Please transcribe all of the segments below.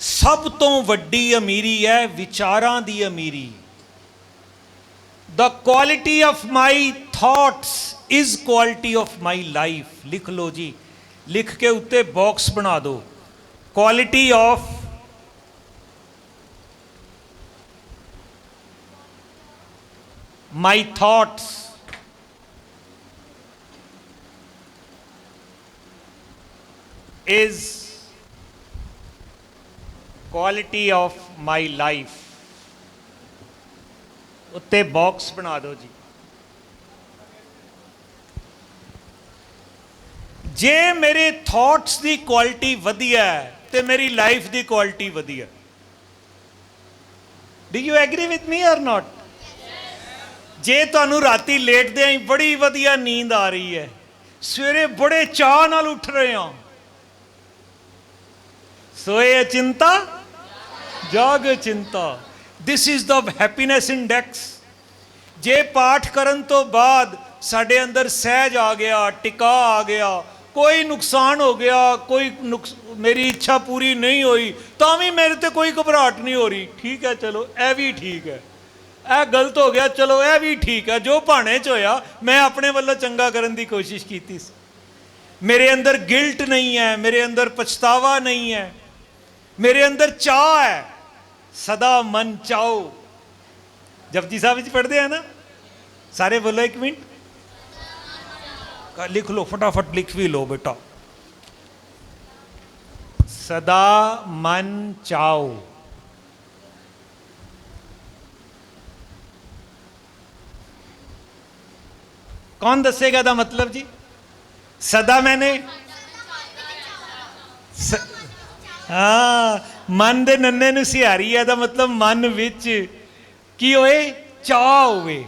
ਸਭ ਤੋਂ ਵੱਡੀ ਅਮੀਰੀ ਹੈ ਵਿਚਾਰਾਂ ਦੀ ਅਮੀਰੀ the quality of my thoughts is quality of my life ਲਿਖ ਲਓ ਜੀ ਲਿਖ ਕੇ ਉੱਤੇ ਬਾਕਸ ਬਣਾ ਦਿਓ quality of my thoughts is quality of my life ਉੱਤੇ ਬਾਕਸ ਬਣਾ ਦਿਓ ਜੀ। ਜੇ ਮੇਰੇ ਥਾਟਸ ਦੀ ਕੁਆਲਿਟੀ ਵਧੀਆ ਹੈ, ਤੇ ਮੇਰੀ ਲਾਈਫ ਦੀ ਕੁਆਲਿਟੀ ਵਧੀਆ do you agree with me or not ਜੇ ਤੁਹਾਨੂੰ ਰਾਤੀ ਲੇਟਦੇ ਆਂ ਬੜੀ ਵਧੀਆ ਨੀਂਦ ਆ ਰਹੀ ਹੈ। ਸਵੇਰੇ ਬੜੇ ਚਾਹ ਨਾਲ ਉੱਠ ਰਹੇ ਹਾਂ। ਸੋਏ ਚਿੰਤਾ ਜਾਗ ਚਿੰਤਾ this is the happiness index ਜੇ ਪਾਠ ਕਰਨ ਤੋਂ ਬਾਅਦ ਸਾਡੇ ਅੰਦਰ ਸਹਿਜ ਆ ਗਿਆ ਟਿਕਾ ਆ ਗਿਆ ਕੋਈ ਨੁਕਸਾਨ ਹੋ ਗਿਆ ਕੋਈ ਨੁਕਸ ਮੇਰੀ ਇੱਛਾ ਪੂਰੀ ਨਹੀਂ ਹੋਈ ਤਾਂ ਵੀ ਮੇਰੇ ਤੇ ਕੋਈ ਘਬਰਾਹਟ ਨਹੀਂ ਹੋ ਰਹੀ ਠੀਕ ਹੈ ਚਲੋ ਇਹ ਵੀ ਠੀਕ ਹੈ ਇਹ ਗਲਤ ਹੋ ਗਿਆ ਚਲੋ ਇਹ ਵੀ ਠੀਕ ਹੈ ਜੋ ਭਾਣੇ ਚ ਹੋਇਆ ਮੈਂ ਆਪਣੇ ਵੱਲੋਂ ਚੰਗਾ ਕਰਨ ਦੀ ਕੋਸ਼ਿਸ਼ ਕੀਤੀ ਸੀ ਮੇਰੇ ਅੰਦਰ ਗਿਲਟ ਨਹੀਂ ਹੈ ਮੇਰੇ ਅੰਦਰ ਪਛਤਾਵਾ ਨਹੀਂ ਹੈ ਮੇਰੇ ਅੰਦਰ ਚਾਹ ਹੈ ਸਦਾ ਮਨ ਚਾਓ। ਜਪਜੀ ਸਾਹਿਬ ਵਿੱਚ ਪੜ੍ਹਦੇ ਆ ਨਾ? ਸਾਰੇ ਬੋਲੋ ਇੱਕ ਮਿੰਟ। ਲਿਖ ਲਓ, ਫਟਾਫਟ ਲਿਖ ਵੀ ਲਓ ਬੇਟਾ। ਸਦਾ ਮਨ ਚਾਓ। ਕੌਣ ਦੱਸੇਗਾ ਦਾ ਮਤਲਬ ਜੀ? ਸਦਾ ਮੈਨੇ? ਹਾਂ ਮਨ ਦੇ ਨੰਨੇ ਨੂੰ ਸਿਹਾਰੀ ਹੈ ਦਾ ਮਤਲਬ ਮਨ ਵਿੱਚ ਕੀ ਹੋਏ ਚਾਹ ਹੋਵੇ,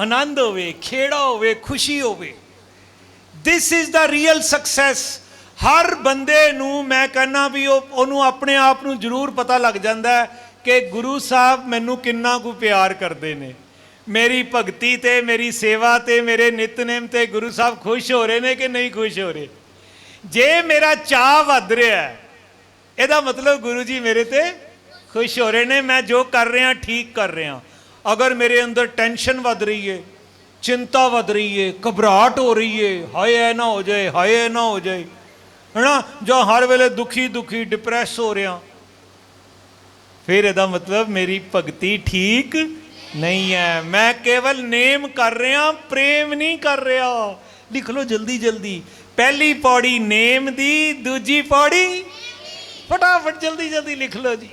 ਆਨੰਦ ਹੋਵੇ, ਖੇੜਾ ਹੋਵੇ, ਖੁਸ਼ੀ ਹੋਵੇ। This is the real success ਹਰ ਬੰਦੇ ਨੂੰ ਮੈਂ ਕਹਿੰਨਾ ਵੀ ਉਹ, ਉਹਨੂੰ ਆਪਣੇ ਆਪ ਨੂੰ ਜ਼ਰੂਰ ਪਤਾ ਲੱਗ ਜਾਂਦਾ ਕਿ ਗੁਰੂ ਸਾਹਿਬ ਮੈਨੂੰ ਕਿੰਨਾ ਕੁ ਪਿਆਰ ਕਰਦੇ ਨੇ। ਮੇਰੀ ਭਗਤੀ ਤੇ, ਮੇਰੀ ਸੇਵਾ ਤੇ, ਮੇਰੇ ਨਿਤਨੇਮ ਤੇ ਗੁਰੂ ਸਾਹਿਬ ਖੁਸ਼ ਹੋ ਰਹੇ ਨੇ ਕਿ ਨਹੀਂ ਖੁਸ਼ ਹੋ ਰਹੇ? ਜੇ ਮੇਰਾ ਚਾਹ ਵੱਧ ਰਿਹਾ ਹੈ ਇਹਦਾ ਮਤਲਬ ਗੁਰੂ ਜੀ ਮੇਰੇ ਤੇ ਖੁਸ਼ ਹੋ ਰਹੇ ਨੇ, ਮੈਂ ਜੋ ਕਰ ਰਿਹਾ, ਠੀਕ ਕਰ ਰਿਹਾ। ਅਗਰ ਮੇਰੇ ਅੰਦਰ ਟੈਨਸ਼ਨ ਵੱਧ ਰਹੀ ਹੈ ਚਿੰਤਾ ਵੱਧ ਰਹੀ ਹੈ ਘਬਰਾਹਟ ਹੋ ਰਹੀ ਹੈ ਹਾਏ ਐ ਨਾ ਹੋ ਜਾਏ, ਹਾਏ ਐ ਨਾ ਹੋ ਜਾਏ, ਹਨਾ? ਜੋ ਹਰ ਵੇਲੇ ਦੁਖੀ ਦੁਖੀ ਡਿਪਰੈਸ ਹੋ ਰਿਹਾ। ਫਿਰ ਇਹਦਾ ਮਤਲਬ ਮੇਰੀ ਭਗਤੀ ਠੀਕ ਨਹੀਂ ਹੈ। ਮੈਂ ਕੇਵਲ ਨੇਮ ਕਰ ਰਿਹਾ, ਪ੍ਰੇਮ ਨਹੀਂ ਕਰ ਰਿਹਾ। ਲਿਖ ਲਓ ਜਲਦੀ ਜਲਦੀ। ਪਹਿਲੀ ਪੌੜੀ ਨੇਮ ਦੀ, ਦੂਜੀ ਪੌੜੀ ਫਟਾਫਟ ਜਲਦੀ ਜਲਦੀ ਲਿਖ ਲਓ ਜੀ।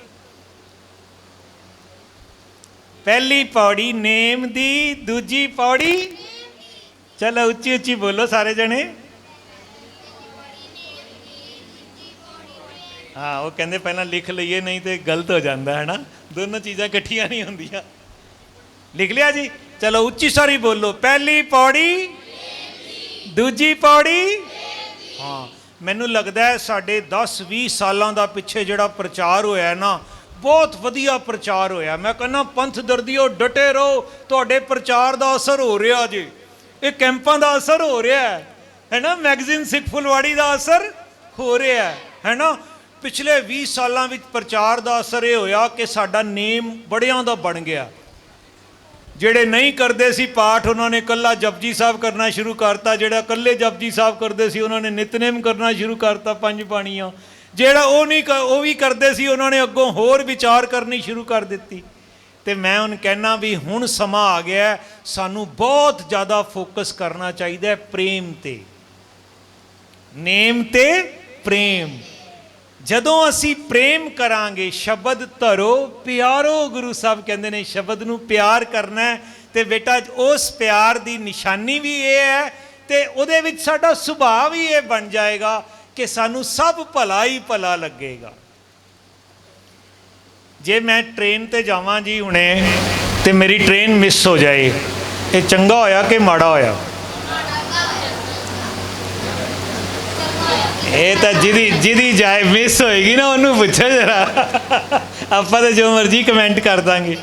ਪਹਿਲੀ ਪੌੜੀ ਨੇਮ ਦੀ, ਦੂਜੀ ਪੌੜੀ। ਚਲੋ ਉੱਚੀ ਉੱਚੀ ਬੋਲੋ ਸਾਰੇ ਜਣੇ। ਹਾਂ, ਉਹ ਕਹਿੰਦੇ ਪਹਿਲਾਂ ਲਿਖ ਲਈਏ, ਨਹੀਂ ਤੇ ਗਲਤ ਹੋ ਜਾਂਦਾ ਹੈ ਨਾ ਦੋਨੋਂ ਚੀਜ਼ਾਂ ਇਕੱਠੀਆਂ ਨਹੀਂ ਹੁੰਦੀਆਂ। ਲਿਖ ਲਿਆ ਜੀ? ਚਲੋ ਉੱਚੀ ਸਾਰੀ ਬੋਲੋ। ਪਹਿਲੀ ਪੌੜੀ, ਦੂਜੀ ਪੌੜੀ। ਹਾਂ ਮੈਨੂੰ ਲੱਗਦਾ ਹੈ ਸਾਡੇ 10 20 ਸਾਲਾਂ ਦਾ ਪਿੱਛੇ ਜਿਹੜਾ ਪ੍ਰਚਾਰ ਹੋਇਆ ਨਾ, ਬਹੁਤ ਵਧੀਆ ਪ੍ਰਚਾਰ ਹੋਇਆ। ਮੈਂ ਕਹਿੰਦਾ, ਪੰਥ ਦਰਦੀਓ, ਡਟੇ ਰਹੋ। ਤੁਹਾਡੇ ਪ੍ਰਚਾਰ ਦਾ ਅਸਰ ਹੋ ਰਿਹਾ ਜੀ। ਇਹ ਕੈਂਪਾਂ ਦਾ ਅਸਰ ਹੋ ਰਿਹਾ ਹੈ। ਹੈ ਨਾ ਮੈਗਜ਼ੀਨ ਸਿੱਖ ਫੁਲਵਾੜੀ ਦਾ ਅਸਰ ਹੋ ਰਿਹਾ ਹੈ। ਹੈ ਨਾ ਪਿਛਲੇ 20 ਸਾਲਾਂ ਵਿੱਚ ਪ੍ਰਚਾਰ ਦਾ ਅਸਰ ਇਹ ਹੋਇਆ ਕਿ ਸਾਡਾ ਨੇਮ ਬੜਿਆਂ ਦਾ ਬਣ ਗਿਆ। ਜਿਹੜੇ ਨਹੀਂ ਕਰਦੇ ਸੀ ਪਾਠ, ਉਹਨਾਂ ਨੇ ਇਕੱਲਾ ਜਪਜੀ ਸਾਹਿਬ ਕਰਨਾ ਸ਼ੁਰੂ ਕਰਤਾ। ਜਿਹੜਾ ਇਕੱਲੇ ਜਪਜੀ ਸਾਹਿਬ ਕਰਦੇ ਸੀ, ਉਹਨਾਂ ਨੇ ਨਿਤਨੇਮ ਕਰਨਾ ਸ਼ੁਰੂ ਕਰਤਾ ਪੰਜ ਬਾਣੀਆਂ। ਜਿਹੜਾ ਉਹ ਨਹੀਂ ਕ- ਉਹ ਵੀ ਕਰਦੇ ਸੀ, ਉਹਨਾਂ ਨੇ ਅੱਗੋਂ ਹੋਰ ਵਿਚਾਰ ਕਰਨੀ ਸ਼ੁਰੂ ਕਰ ਦਿੱਤੀ। ਤੇ ਮੈਂ ਹੁਣ ਕਹਿਣਾ ਵੀ ਹੁਣ ਸਮਾਂ ਆ ਗਿਆ ਸਾਨੂੰ ਬਹੁਤ ਜ਼ਿਆਦਾ ਫੋਕਸ ਕਰਨਾ ਚਾਹੀਦਾ ਹੈ ਪ੍ਰੇਮ ਤੇ। ਨੇਮ ਤੇ ਪ੍ਰੇਮ। ਜਦੋਂ ਅਸੀਂ ਪ੍ਰੇਮ ਕਰਾਂਗੇ, ਸ਼ਬਦ ਧਰੋ, ਪਿਆਰੋ ਗੁਰੂ ਸਾਹਿਬ ਕਹਿੰਦੇ ਨੇ, ਸ਼ਬਦ ਨੂੰ ਪਿਆਰ ਕਰਨਾ ਹੈ। ਤੇ ਬੇਟਾ ਉਸ ਪਿਆਰ ਦੀ ਨਿਸ਼ਾਨੀ ਵੀ ਇਹ ਹੈ ਤੇ ਉਹਦੇ ਵਿੱਚ ਸਾਡਾ ਸੁਭਾਅ ਵੀ ਇਹ ਬਣ ਜਾਏਗਾ ਕਿ ਸਾਨੂੰ ਸਭ ਭਲਾ ਹੀ ਭਲਾ ਲੱਗੇਗਾ। ਜੇ ਮੈਂ ਟ੍ਰੇਨ ਤੇ ਜਾਵਾਂ ਜੀ ਹੁਣੇ ਤੇ ਮੇਰੀ ਟ੍ਰੇਨ ਮਿਸ ਹੋ ਜਾਏ, ਇਹ ਚੰਗਾ ਹੋਇਆ ਕਿ ਮਾੜਾ ਹੋਇਆ? ਇਹ ਤਾਂ ਜਿਹਦੀ ਜਿਹਦੀ ਜਾਇ ਮਿਸ ਹੋਏਗੀ ਨਾ, ਉਹਨੂੰ ਪੁੱਛੋ ਜਰਾ। ਆਪਾਂ ਤਾਂ ਜੋ ਮਰਜ਼ੀ ਕਮੈਂਟ ਕਰ ਦਾਂਗੇ।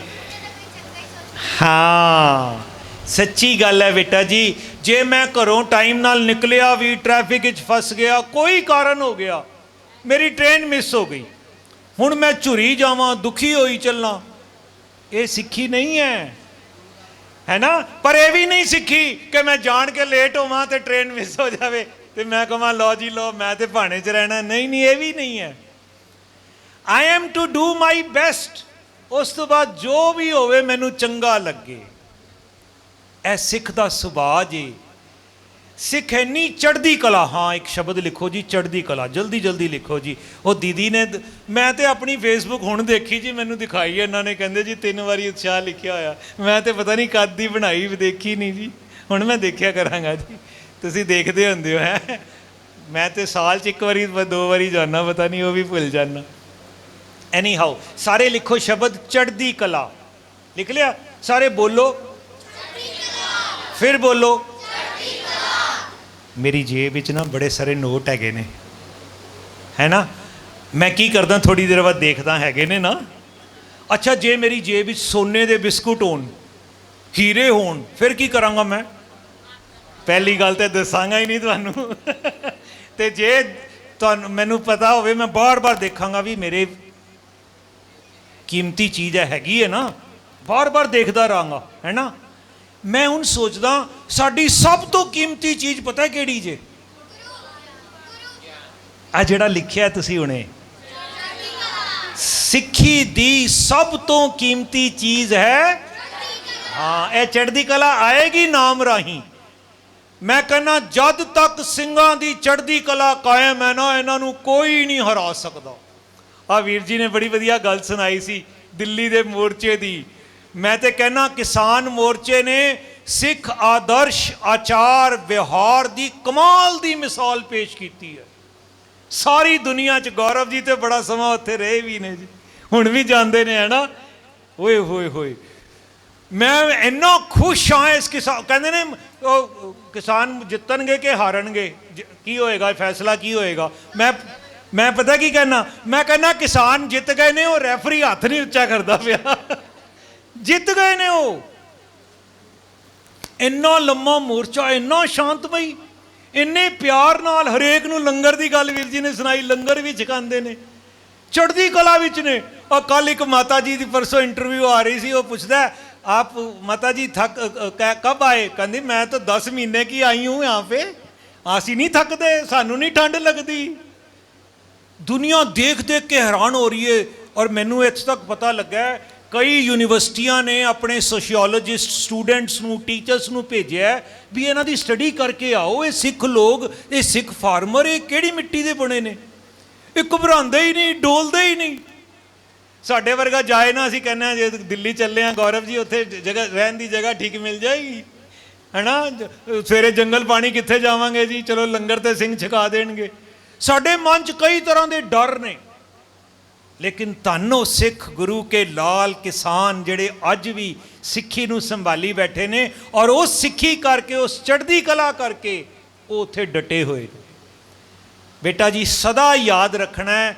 ਹਾਂ, ਸੱਚੀ ਗੱਲ ਹੈ ਬੇਟਾ ਜੀ। ਜੇ ਮੈਂ ਘਰੋਂ ਟਾਈਮ ਨਾਲ ਨਿਕਲਿਆ, ਵੀ ਟ੍ਰੈਫਿਕ ਵਿੱਚ ਫਸ ਗਿਆ, ਕੋਈ ਕਾਰਨ ਹੋ ਗਿਆ, ਮੇਰੀ ਟ੍ਰੇਨ ਮਿਸ ਹੋ ਗਈ। ਹੁਣ ਮੈਂ ਝੁਰੀ ਜਾਵਾਂ, ਦੁਖੀ ਹੋਈ ਚੱਲਾਂ। ਇਹ ਸਿੱਖੀ ਨਹੀਂ ਹੈ। ਹੈ ਨਾ? ਪਰ ਇਹ ਵੀ ਨਹੀਂ ਸਿੱਖੀ ਕਿ ਮੈਂ ਜਾਣ ਕੇ ਲੇਟ ਹੋਵਾਂ ਤੇ ਟ੍ਰੇਨ ਮਿਸ ਹੋ ਜਾਵੇ। ਤੇ ਮੈਂ ਕਹਾਂ, ਲਓ ਜੀ, ਲਓ, ਮੈਂ ਤੇ ਭਾਣੇ 'ਚ ਰਹਿਣਾ। ਨਹੀਂ ਨਹੀਂ, ਇਹ ਵੀ ਨਹੀਂ ਹੈ। I am to do my best ਉਸ ਤੋਂ ਬਾਅਦ ਜੋ ਵੀ ਹੋਵੇ, ਮੈਨੂੰ ਚੰਗਾ ਲੱਗੇ। ਇਹ ਸਿੱਖ ਦਾ ਸੁਭਾਅ ਜੀ। ਸਿੱਖ ਇੰਨੀ ਚੜ੍ਹਦੀ ਕਲਾ। ਹਾਂ, ਇੱਕ ਸ਼ਬਦ ਲਿਖੋ ਜੀ, ਚੜ੍ਹਦੀ ਕਲਾ। ਜਲਦੀ ਜਲਦੀ ਲਿਖੋ ਜੀ। ਉਹ ਦੀਦੀ ਨੇ ਮੈਂ ਤੇ ਆਪਣੀ ਫੇਸਬੁੱਕ ਹੁਣ ਦੇਖੀ ਜੀ, ਮੈਨੂੰ ਦਿਖਾਈ ਇਹਨਾਂ ਨੇ ਕਹਿੰਦੇ ਜੀ, ਤਿੰਨ ਵਾਰੀ ਉਤਸ਼ਾਹ ਲਿਖਿਆ ਹੋਇਆ। ਮੈਂ ਤੇ ਪਤਾ ਨਹੀਂ ਕਦ ਦੀ ਬਣਾਈ ਵੀ ਦੇਖੀ ਨਹੀਂ ਜੀ। ਹੁਣ ਮੈਂ ਦੇਖਿਆ ਕਰਾਂਗਾ ਜੀ। ਤੁਸੀਂ ਦੇਖਦੇ ਹੁੰਦੇ ਹੋ, ਹੈ? ਮੈਂ ਤੇ ਸਾਲ ਚ ਇੱਕ ਵਾਰੀ, ਦੋ ਵਾਰੀ ਜਾਣਾ ਪਤਾ ਨਹੀਂ ਉਹ ਵੀ ਭੁੱਲ ਜਾਣਾ ਐਨੀ ਹਾਊ ਸਾਰੇ ਲਿਖੋ ਸ਼ਬਦ ਚੜ੍ਹਦੀ ਕਲਾ। ਲਿਖ ਲਿਆ? ਸਾਰੇ ਬੋਲੋ। ਫਿਰ ਬੋਲੋ। ਮੇਰੀ ਜੇਬ ਵਿੱਚ ਨਾ ਬੜੇ ਸਾਰੇ ਨੋਟ ਹੈਗੇ ਨੇ। ਹੈ ਨਾ? ਮੈਂ ਕੀ ਕਰਦਾ ਥੋੜੀ ਦੇਰ ਬਾਅਦ ਦੇਖਦਾ ਹੈਗੇ ਨੇ ਨਾ। ਅੱਛਾ, ਜੇ ਮੇਰੀ ਜੇਬ ਵਿੱਚ ਸੋਨੇ ਦੇ ਬਿਸਕੁਟ ਹੋਣ, ਹੀਰੇ ਹੋਣ, ਫਿਰ ਕੀ ਕਰਾਂਗਾ ਮੈਂ? ਪਹਿਲੀ ਗੱਲ ਤੇ ਦੱਸਾਂਗਾ ਹੀ ਨਹੀਂ ਤੁਹਾਨੂੰ। ਤੇ ਜੇ ਤੁਹਾਨੂੰ, ਮੈਨੂੰ ਪਤਾ ਹੋਵੇ, ਮੈਂ ਬਾਰ-ਬਾਰ ਦੇਖਾਂਗਾ ਵੀ ਮੇਰੇ ਕੀਮਤੀ ਚੀਜ਼ ਹੈਗੀ ਹੈ ਨਾ। ਬਾਰ-ਬਾਰ ਦੇਖਦਾ ਰਹਾਂਗਾ, ਹੈ ਨਾ। ਮੈਂ ਹੁਣ ਸੋਚਦਾ, ਸਾਡੀ ਸਭ ਤੋਂ ਕੀਮਤੀ ਚੀਜ਼ ਪਤਾ ਕਿਹੜੀ ਜੇ? ਆ ਜਿਹੜਾ ਲਿਖਿਆ ਤੁਸੀਂ ਹੁਣੇ। ਸਿੱਖੀ ਦੀ ਸਭ ਤੋਂ ਕੀਮਤੀ ਚੀਜ਼ ਹੈ, ਹਾਂ, ਇਹ ਚੜ੍ਹਦੀ ਕਲਾ ਆਏਗੀ ਨਾਮ ਰਾਹੀਂ। ਮੈਂ ਕਹਿੰਦਾ, ਜਦ ਤੱਕ ਸਿੰਘਾਂ ਦੀ ਚੜ੍ਹਦੀ ਕਲਾ ਕਾਇਮ ਹੈ ਨਾ, ਇਹਨਾਂ ਨੂੰ ਕੋਈ ਨਹੀਂ ਹਰਾ ਸਕਦਾ। ਆ ਵੀਰ ਜੀ ਨੇ ਬੜੀ ਵਧੀਆ ਗੱਲ ਸੁਣਾਈ ਸੀ, ਦਿੱਲੀ ਦੇ ਮੋਰਚੇ ਦੀ। ਮੈਂ ਤੇ ਕਹਿੰਨਾ ਕਿਸਾਨ ਮੋਰਚੇ ਨੇ ਸਿੱਖ ਆਦਰਸ਼ ਆਚਾਰ ਵਿਹਾਰ ਦੀ ਕਮਾਲ ਦੀ ਮਿਸਾਲ ਪੇਸ਼ ਕੀਤੀ ਹੈ। ਸਾਰੀ ਦੁਨੀਆ 'ਚ ਗੌਰਵ ਜੀ ਤੇ ਬੜਾ ਸਮਾਂ ਉੱਥੇ ਰਹੇ ਵੀ ਨੇ ਜੀ। ਹੁਣ ਵੀ ਜਾਂਦੇ ਨੇ ਹਨਾ ਓਏ ਹੋਏ ਹੋਏ। ਮੈਂ ਇੰਨਾ ਖੁਸ਼ ਹਾਂ ਇਸ ਕਿਸਾਨ ਕਹਿੰਦੇ ਨੇ ਉਹ ਕਿਸਾਨ ਜਿੱਤਣਗੇ ਕਿ ਹਾਰਨਗੇ? ਜ- ਕੀ ਹੋਏਗਾ? ਫੈਸਲਾ ਕੀ ਹੋਏਗਾ? ਮੈਂ ਮੈਂ ਪਤਾ ਕੀ ਕਹਿਣਾ ਮੈਂ ਕਹਿੰਦਾ ਕਿਸਾਨ ਜਿੱਤ ਗਏ ਨੇ ਉਹ ਰੈਫਰੀ ਹੱਥ ਨਹੀਂ ਉੱਚਾ ਕਰਦਾ ਪਿਆ। ਜਿੱਤ ਗਏ ਨੇ ਉਹ। ਇੰਨਾ ਲੰਮਾ ਮੋਰਚਾ ਇੰਨਾ ਸ਼ਾਂਤਮਈ ਇੰਨੇ ਪਿਆਰ ਨਾਲ ਹਰੇਕ ਨੂੰ ਲੰਗਰ ਦੀ ਗੱਲ ਵੀਰ ਜੀ ਨੇ ਸੁਣਾਈ ਲੰਗਰ ਵੀ ਛਕਾਉਂਦੇ ਨੇ। ਚੜ੍ਹਦੀ ਕਲਾ ਵਿੱਚ ਨੇ। ਉਹ ਕੱਲ ਇੱਕ ਮਾਤਾ ਜੀ ਦੀ ਪਰਸੋਂ ਇੰਟਰਵਿਊ ਆ ਰਹੀ ਸੀ ਉਹ ਪੁੱਛਦਾ ਹੈ, ਆਪ ਮਾਤਾ ਜੀ ਥੱਕ ਅ, ਅ, ਕ- ਕਬ ਆਏ ਕਹਿੰਦੀ ਮੈਂ ਤਾਂ 10 ਮਹੀਨੇ ਕੀ ਆਈ ਹੂੰ यहाँ पे ਅਸੀਂ ਨਹੀਂ ਥੱਕਦੇ ਸਾਨੂੰ ਨਹੀਂ ਠੰਡ ਲੱਗਦੀ ਦੁਨੀਆ ਦੇਖ ਦੇਖ ਕੇ ਹੈਰਾਨ ਹੋ ਰਹੀ ਹੈ ਔਰ ਮੈਨੂੰ ਇੱਥੇ ਤੱਕ ਪਤਾ ਲੱਗਾ ਹੈ, ਕਈ ਯੂਨੀਵਰਸਿਟੀਆਂ ਨੇ ਆਪਣੇ ਸੋਸ਼ੀਓਲੋਜਿਸਟ ਸਟੂਡੈਂਟਸ ਨੂੰ ਟੀਚਰਸ ਨੂੰ ਭੇਜਿਆ ਹੈ ਵੀ ਇਹਨਾਂ ਦੀ ਸਟੱਡੀ ਕਰਕੇ ਆਓ ਇਹ ਸਿੱਖ ਲੋਕ ਇਹ ਸਿੱਖ ਫਾਰਮਰ ਇਹ ਕਿਹੜੀ ਮਿੱਟੀ ਦੇ ਬਣੇ ਨੇ ਇਹ ਘਬਰਾਉਂਦੇ ਹੀ ਨਹੀਂ ਡੋਲਦੇ ਹੀ ਨਹੀਂ ਸਾਡੇ ਵਰਗਾ ਜਾਏ ਨਾ ਅਸੀਂ ਕਹਿੰਦੇ ਹਾਂ ਜੇ ਦਿੱਲੀ ਚੱਲੇ ਆ ਗੌਰਵ ਜੀ ਉੱਥੇ ਜਗ੍ਹਾ ਰਹਿਣ ਦੀ ਜਗ੍ਹਾ ਠੀਕ ਮਿਲ ਜਾਏਗੀ। ਹੈਨਾ? ਜ- ਸਵੇਰੇ ਜੰਗਲ ਪਾਣੀ ਕਿੱਥੇ ਜਾਵਾਂਗੇ ਜੀ? ਚਲੋ ਲੰਗਰ ਤੇ ਸਿੰਘ ਛਕਾ ਦੇਣਗੇ। ਸਾਡੇ ਮਨ 'ਚ ਕਈ ਤਰ੍ਹਾਂ ਦੇ ਡਰ ਨੇ। ਲੇਕਿਨ ਧੰਨੋ ਸਿੱਖ ਗੁਰੂ ਕੇ ਲਾਲ ਕਿਸਾਨ ਜਿਹੜੇ ਅੱਜ ਵੀ ਸਿੱਖੀ ਨੂੰ ਸੰਭਾਲੀ ਬੈਠੇ ਨੇ ਔਰ ਉਹ ਸਿੱਖੀ ਕਰਕੇ ਉਸ ਚੜ੍ਹਦੀ ਕਲਾ ਕਰਕੇ ਉਹ ਉੱਥੇ ਡਟੇ ਹੋਏ ਨੇ। ਬੇਟਾ ਜੀ ਸਦਾ ਯਾਦ ਰੱਖਣਾ ਹੈ,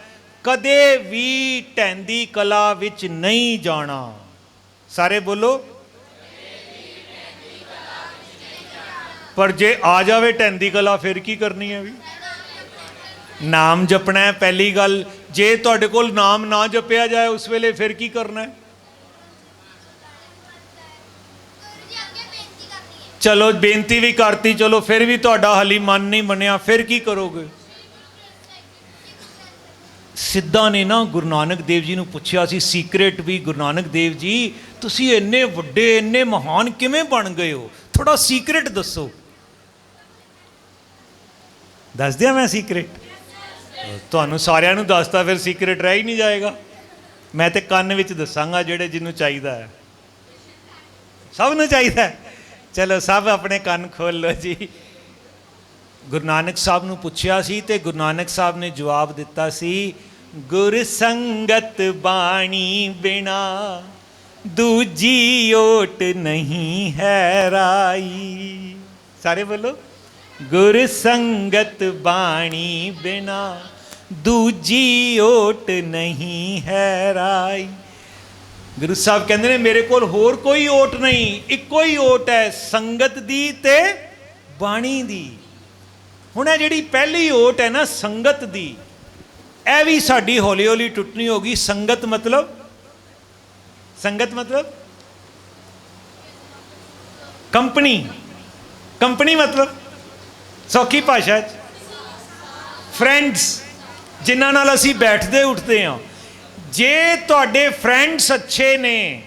ਕਦੇ ਵੀ ਟੈਂਦੀ ਕਲਾ ਵਿੱਚ ਨਹੀਂ ਜਾਣਾ। ਸਾਰੇ ਬੋਲੋ। ਪਰ ਜੇ ਆ ਜਾਵੇ ਟੈਂਦੀ ਕਲਾ, ਫਿਰ ਕੀ ਕਰਨੀ ਹੈ ਵੀ? ਨਾਮ ਜਪਣਾ ਹੈ ਪਹਿਲੀ ਗੱਲ। ਜੇ ਤੁਹਾਡੇ ਕੋਲ ਨਾਮ ਨਾ ਜਪਿਆ ਜਾਏ ਉਸ ਵੇਲੇ ਫਿਰ ਕੀ ਕਰਨਾ ਹੈ? ਚਲੋ ਬੇਨਤੀ ਵੀ ਕਰਤੀ, ਚਲੋ ਫਿਰ ਵੀ ਤੁਹਾਡਾ ਹਾਲੀ ਮਨ ਨਹੀਂ ਮੰਨਿਆ, ਫਿਰ ਕੀ ਕਰੋਗੇ? ਸਿੱਧਾ ਨੇ ਨਾ ਗੁਰੂ ਨਾਨਕ ਦੇਵ ਜੀ ਨੂੰ ਪੁੱਛਿਆ ਸੀ ਸੀਕ੍ਰੇਟ ਵੀ ਗੁਰੂ ਨਾਨਕ ਦੇਵ ਜੀ, ਤੁਸੀਂ ਇੰਨੇ ਵੱਡੇ, ਇੰਨੇ ਮਹਾਨ ਕਿਵੇਂ ਬਣ ਗਏ ਹੋ? ਥੋੜਾ ਸੀਕ੍ਰੇਟ ਦੱਸੋ। ਦੱਸ ਦਿਆਂ ਮੈਂ ਸੀਕ੍ਰੇਟ ਤੁਹਾਨੂੰ ਸਾਰਿਆਂ ਨੂੰ ਦੱਸਤਾ ਫਿਰ ਸੀਕ੍ਰੇਟ ਰਹਿ ਹੀ ਨਹੀਂ ਜਾਏਗਾ। ਮੈਂ ਤੇ ਕੰਨ ਵਿੱਚ ਦੱਸਾਂਗਾ ਜਿਹੜੇ ਜਿਹਨੂੰ ਚਾਹੀਦਾ ਹੈ। ਸਭ ਨੂੰ ਚਾਹੀਦਾ ਹੈ। ਚਲੋ ਸਭ ਆਪਣੇ ਕੰਨ ਖੋਲ ਲਓ ਜੀ। ਗੁਰੂ ਨਾਨਕ ਸਾਹਿਬ ਨੂੰ ਪੁੱਛਿਆ ਸੀ ਤੇ ਗੁਰੂ ਨਾਨਕ ਸਾਹਿਬ ਨੇ ਜਵਾਬ ਦਿੱਤਾ ਸੀ ਗੁਰ ਸੰਗਤ ਬਾਣੀ ਬਿਨਾ ਦੂਜੀ ਓਟ ਨਹੀਂ ਹੈ ਰਾਈ ਸਾਰੇ ਬੋਲੋ ਗੁਰ ਸੰਗਤ ਬਾਣੀ ਬਿਨਾ ਦੂਜੀ ਓਟ ਨਹੀਂ ਹੈ ਰਾਈ ਗੁਰੂ ਸਾਹਿਬ ਕਹਿੰਦੇ ਨੇ ਮੇਰੇ ਕੋਲ ਹੋਰ ਕੋਈ ਓਟ ਨਹੀਂ ਇੱਕੋ ਹੀ ਓਟ ਹੈ ਸੰਗਤ ਦੀ ਤੇ ਬਾਣੀ ਦੀ ਹੁਣ ਇਹ ਜਿਹੜੀ ਪਹਿਲੀ ਓਟ ਹੈ ਨਾ ਸੰਗਤ ਦੀ ਇਹ ਵੀ ਸਾਡੀ ਹੌਲੀ ਹੌਲੀ ਟੁੱਟਣੀ ਹੋਗੀ ਸੰਗਤ ਮਤਲਬ? ਸੰਗਤ ਮਤਲਬ? ਕੰਪਨੀ। ਕੰਪਨੀ ਮਤਲਬ? ਸੌਖੀ ਭਾਸ਼ਾ ਚ ਫਰੈਂਡਸ, ਜਿਨ੍ਹਾਂ ਨਾਲ ਅਸੀਂ ਬੈਠਦੇ ਉੱਠਦੇ ਹਾਂ। ਜੇ ਤੁਹਾਡੇ ਫਰੈਂਡਸ ਅੱਛੇ ਨੇ,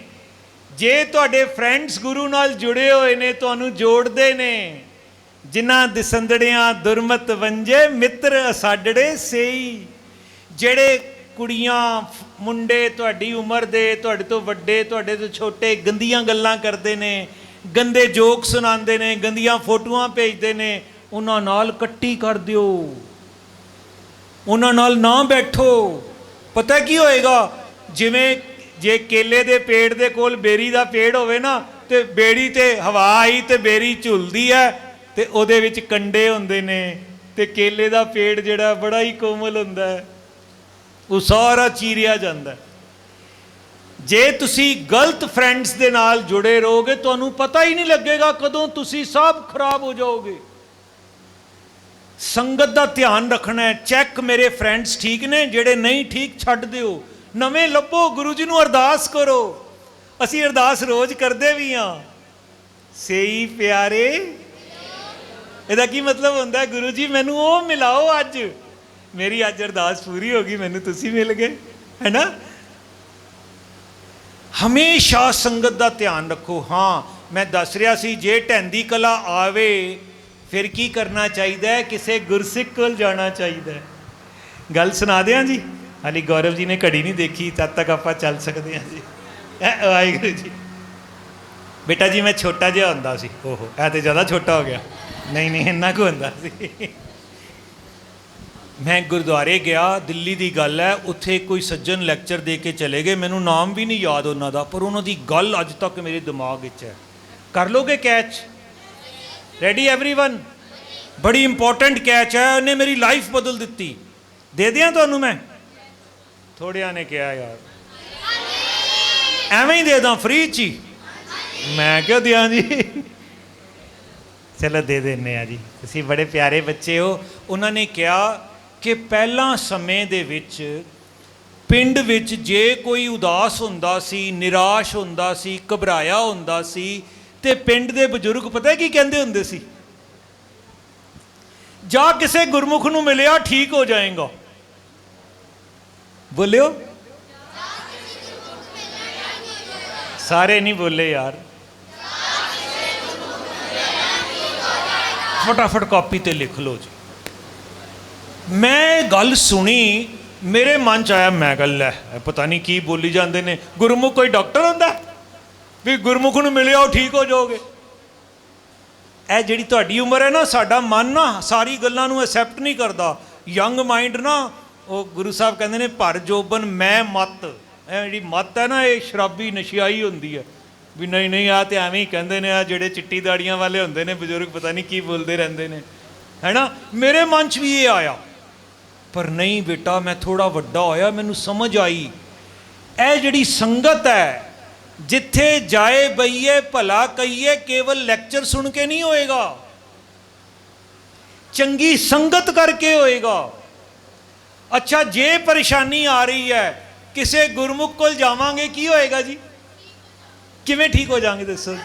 ਜੇ ਤੁਹਾਡੇ ਫਰੈਂਡਸ ਗੁਰੂ ਨਾਲ ਜੁੜੇ ਹੋਏ ਨੇ, ਤੁਹਾਨੂੰ ਜੋੜਦੇ ਨੇ, ਜਿਨ੍ਹਾਂ ਦਿਸੰਦੜਿਆਂ ਦੁਰਮਤ ਵੰਜੇ ਮਿੱਤਰ ਅਸਾਡੜੇ, ਸੇਈ ਜਿਹੜੇ ਕੁੜੀਆਂ, ਮੁੰਡੇ ਤੁਹਾਡੀ ਉਮਰ ਦੇ, ਤੁਹਾਡੇ ਤੋਂ ਵੱਡੇ, ਤੁਹਾਡੇ ਤੋਂ ਛੋਟੇ ਗੰਦੀਆਂ ਗੱਲਾਂ ਕਰਦੇ ਨੇ, ਗੰਦੇ ਜੋਕ ਸੁਣਾਉਂਦੇ ਨੇ, ਗੰਦੀਆਂ ਫੋਟੋਆਂ ਭੇਜਦੇ ਨੇ, ਉਹਨਾਂ ਨਾਲ ਇਕੱਠੀ ਕਰ ਦਿਓ। ਉਹਨਾਂ ਨਾਲ ਨਾ ਬੈਠੋ। ਪਤਾ ਕੀ ਹੋਏਗਾ? ਜਿਵੇਂ ਜੇ ਕੇਲੇ ਦੇ ਪੇੜ ਦੇ ਕੋਲ ਬੇਰੀ ਦਾ ਪੇੜ ਹੋਵੇ ਨਾ, ਤੇ ਬੇੜੀ ਤੇ ਹਵਾ ਆਈ ਤੇ ਬੇਰੀ ਝੁਲਦੀ ਹੈ, ਤੇ ਉਹਦੇ ਵਿੱਚ ਕੰਡੇ ਹੁੰਦੇ ਨੇ, ਤੇ ਕੇਲੇ ਦਾ ਪੇੜ ਜਿਹੜਾ ਬੜਾ ਹੀ ਕੋਮਲ ਹੁੰਦਾ ਹੈ। ਉਹ ਸਾਰਾ ਚੀਰਿਆ ਜਾਂਦਾ ਜੇ ਤੁਸੀਂ ਗਲਤ ਫਰੈਂਡਸ ਦੇ ਨਾਲ ਜੁੜੇ ਰਹੋਗੇ, ਤੁਹਾਨੂੰ ਪਤਾ ਹੀ ਨਹੀਂ ਲੱਗੇਗਾ ਕਦੋਂ ਤੁਸੀਂ ਸਭ ਖਰਾਬ ਹੋ ਜਾਓਗੇ। ਸੰਗਤ ਦਾ ਧਿਆਨ ਰੱਖਣਾ ਹੈ ਚੈੱਕ ਮੇਰੇ ਫਰੈਂਡਸ ਠੀਕ ਨੇ, ਜਿਹੜੇ ਨਹੀਂ ਠੀਕ ਛੱਡ ਦਿਓ। ਨਵੇਂ ਲੱਭੋ, ਗੁਰੂ ਜੀ ਨੂੰ ਅਰਦਾਸ ਕਰੋ। ਅਸੀਂ ਅਰਦਾਸ ਰੋਜ਼ ਕਰਦੇ ਵੀ ਹਾਂ। ਸੇਈ ਪਿਆਰੇ। ਇਹਦਾ ਕੀ ਮਤਲਬ ਹੁੰਦਾ ਗੁਰੂ ਜੀ, ਮੈਨੂੰ ਉਹ ਮਿਲਾਓ ਅੱਜ। ਮੇਰੀ ਅੱਜ ਅਰਦਾਸ ਪੂਰੀ ਹੋ ਗਈ, ਮੈਨੂੰ ਤੁਸੀਂ ਮਿਲ ਗਏ, ਹੈਨਾ? ਹਮੇਸ਼ਾ ਸੰਗਤ ਦਾ ਧਿਆਨ ਰੱਖੋ। ਹਾਂ, ਮੈਂ ਦੱਸ ਰਿਹਾ ਸੀ, ਜੇ ਢੈਂਦੀ ਕਲਾ ਆਵੇ, ਫਿਰ ਕੀ ਕਰਨਾ ਚਾਹੀਦਾ ਹੈ? ਕਿਸੇ ਗੁਰਸਿੱਖ ਕੋਲ ਜਾਣਾ ਚਾਹੀਦਾ ਹੈ। ਗੱਲ ਸੁਣਾ ਦਿਆਂ ਜੀ? ਹਾਲੀ ਗੌਰਵ ਜੀ ਨੇ ਘੜੀ ਨਹੀਂ ਦੇਖੀ, ਤਦ ਤੱਕ ਆਪਾਂ ਚੱਲ ਸਕਦੇ ਹਾਂ ਜੀ। ਵਾਹਿਗੁਰੂ ਜੀ। ਬੇਟਾ ਜੀ, ਮੈਂ ਛੋਟਾ ਜਿਹਾ ਹੁੰਦਾ ਸੀ। ਓਹੋ, ਇਹ ਤੇ ਜ਼ਿਆਦਾ ਛੋਟਾ ਹੋ ਗਿਆ। ਨਹੀਂ ਨਹੀਂ, ਇੰਨਾ ਕੁ ਹੁੰਦਾ ਸੀ। ਮੈਂ ਗੁਰਦੁਆਰੇ ਗਿਆ ਦਿੱਲੀ ਦੀ ਗੱਲ ਹੈ ਉੱਥੇ ਕੋਈ ਸੱਜਣ ਲੈਕਚਰ ਦੇ ਕੇ ਚਲੇ ਗਏ ਮੈਨੂੰ ਨਾਮ ਵੀ ਨਹੀਂ ਯਾਦ ਉਹਨਾਂ ਦਾ ਪਰ ਉਹਨਾਂ ਦੀ ਗੱਲ ਅੱਜ ਤੱਕ ਮੇਰੇ ਦਿਮਾਗ ਵਿੱਚ ਹੈ ਕਰ ਲੋਗੇ ਕੈਚ ਰੈਡੀ एवरीवन ਬੜੀ ਇੰਪੋਰਟੈਂਟ ਕੈਚ ਹੈ ਉਹਨੇ ਮੇਰੀ ਲਾਈਫ ਬਦਲ ਦਿੱਤੀ ਦੇ ਦਿਆਂ ਤੁਹਾਨੂੰ ਮੈਂ ਥੋੜਿਆਂ ਨੇ ਕਿਹਾ ਯਾਰ ਐਵੇਂ ਹੀ ਦੇ ਦਾਂ ਫ੍ਰੀ ਚ ਹੀ ਮੈਂ ਕਿਉਂ ਦਿਆਂ ਜੀ ਚਲੋ ਦੇ ਦਿੰਨੇ ਆ ਜੀ ਤੁਸੀਂ ਬੜੇ ਪਿਆਰੇ ਬੱਚੇ ਹੋ ਉਹਨਾਂ ਨੇ ਕਿਹਾ ਕਿ ਪਹਿਲਾਂ ਸਮੇਂ ਦੇ ਵਿੱਚ ਪਿੰਡ ਵਿੱਚ ਜੇ ਕੋਈ ਉਦਾਸ ਹੁੰਦਾ ਸੀ, ਨਿਰਾਸ਼ ਹੁੰਦਾ ਸੀ, ਘਬਰਾਇਆ ਹੁੰਦਾ ਸੀ, ਤੇ ਪਿੰਡ ਦੇ ਬਜ਼ੁਰਗ ਪਤਾ ਕੀ ਕਹਿੰਦੇ ਹੁੰਦੇ ਸੀ? ਜਾ ਕਿਸੇ ਗੁਰਮੁਖ ਨੂੰ ਮਿਲਿਆ, ਠੀਕ ਹੋ ਜਾਏਗਾ। ਬੋਲਿਓ? ਸਾਰੇ ਨਹੀਂ ਬੋਲੇ ਯਾਰ। ਫਟਾਫਟ ਕਾਪੀ ਤੇ ਲਿਖ ਲਓ ਜੀ। ਮੈਂ ਇਹ ਗੱਲ ਸੁਣੀ, ਮੇਰੇ ਮਨ ਚ ਆਇਆ, ਮੈਂ ਗੱਲ ਲੈ, ਇਹ ਪਤਾ ਨਹੀਂ ਕੀ ਬੋਲੀ ਜਾਂਦੇ ਨੇ। ਗੁਰਮੁਖ ਕੋਈ ਡਾਕਟਰ ਹੁੰਦਾ? ਵੀ ਗੁਰਮੁਖ ਨੂੰ ਮਿਲਿਆ, ਉਹ ਠੀਕ ਹੋ ਜਾਓਗੇ। ਇਹ ਜਿਹੜੀ ਤੁਹਾਡੀ ਉਮਰ ਹੈ ਨਾ, ਸਾਡਾ ਮਨ ਨਾ ਸਾਰੀ ਗੱਲਾਂ ਨੂੰ ਐਕਸੈਪਟ ਨਹੀਂ ਕਰਦਾ। ਯੰਗ ਮਾਈਂਡ ਨਾ, ਉਹ ਗੁਰੂ ਸਾਹਿਬ ਕਹਿੰਦੇ ਨੇ, ਭਰ ਜੋਬਨ, ਮੈਂ ਮਤ। ਇਹ ਜਿਹੜੀ ਮਤ ਹੈ ਨਾ, ਇਹ ਸ਼ਰਾਬੀ ਨਸ਼ਿਆਈ ਹੁੰਦੀ ਹੈ। ਵੀ ਨਹੀਂ ਨਹੀਂ ਆ ਤੇ ਐਵੇਂ ਹੀ ਕਹਿੰਦੇ ਨੇ ਆ ਜਿਹੜੇ ਚਿੱਟੀ ਦਾੜੀਆਂ ਵਾਲੇ ਹੁੰਦੇ ਨੇ, ਬਜ਼ੁਰਗ ਪਤਾ ਨਹੀਂ ਕੀ ਬੋਲਦੇ ਰਹਿੰਦੇ ਨੇ। ਹੈਨਾ ਮੇਰੇ ਮਨ 'ਚ ਵੀ ਇਹ ਆਇਆ। ਪਰ ਨਹੀਂ ਬੇਟਾ, ਮੈਂ ਥੋੜਾ ਵੱਡਾ ਹੋਇਆ, ਮੈਨੂੰ ਸਮਝ ਆਈ। ਇਹ ਜਿਹੜੀ ਸੰਗਤ ਹੈ, ਜਿੱਥੇ ਜਾਏ ਬਈਏ, ਭਲਾ ਕਹੀਏ, ਕੇਵਲ ਲੈਕਚਰ ਸੁਣ ਕੇ ਨਹੀਂ ਹੋਏਗਾ। ਚੰਗੀ ਸੰਗਤ ਕਰਕੇ ਹੋਏਗਾ। ਅੱਛਾ, ਜੇ ਪਰੇਸ਼ਾਨੀ ਆ ਰਹੀ ਹੈ, ਕਿਸੇ ਗੁਰਮੁਖ ਕੋਲ ਜਾਵਾਂਗੇ, ਕੀ ਹੋਏਗਾ ਜੀ? ਕਿਵੇਂ ਠੀਕ ਹੋ ਜਾਾਂਗੇ, ਦੱਸੋ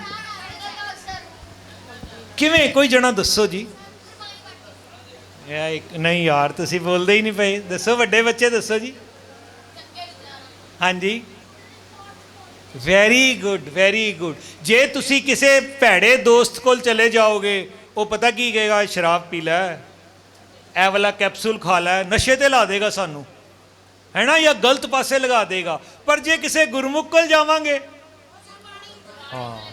ਕਿਵੇਂ? ਕੋਈ ਜਣਾ ਦੱਸੋ ਜੀ। ਇਹ ਇੱਕ, ਨਹੀਂ ਯਾਰ, ਤੁਸੀਂ ਬੋਲਦੇ ਹੀ ਨਹੀਂ ਪਏ। ਦੱਸੋ, ਵੱਡੇ ਬੱਚੇ ਦੱਸੋ ਜੀ। ਹਾਂਜੀ। ਵੈਰੀ ਗੁੱਡ ਵੈਰੀ ਗੁੱਡ ਜੇ ਤੁਸੀਂ ਕਿਸੇ ਭੈੜੇ ਦੋਸਤ ਕੋਲ ਚਲੇ ਜਾਓਗੇ, ਉਹ ਪਤਾ ਕੀ ਕਹੇਗਾ? ਸ਼ਰਾਬ ਪੀ ਲੈ। ਇਹ ਵਾਲਾ ਕੈਪਸੂਲ ਖਾ ਲੈ। ਨਸ਼ੇ ਤੇ ਲਾ ਦੇਗਾ ਸਾਨੂੰ। ਹੈ ਨਾ ਜਾਂ ਗਲਤ ਪਾਸੇ ਲਗਾ ਦੇਗਾ। ਪਰ ਜੇ ਕਿਸੇ ਗੁਰਮੁਖ ਕੋਲ ਜਾਵਾਂਗੇ, ਹਾਂ।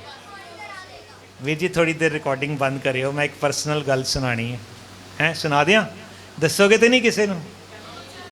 ਵੀਰ ਜੀ ਥੋੜੀ ਦੇਰ ਰਿਕਾਰਡਿੰਗ ਬੰਦ ਕਰਿਓ। ਮੈਂ ਇੱਕ ਪਰਸਨਲ ਗੱਲ ਸੁਣਾਣੀ ਹੈ। ਹੈ ਸੁਣਾ ਦਿਆਂ? ਦੱਸੋਗੇ ਤੇ ਨਹੀਂ ਕਿਸੇ ਨੂੰ?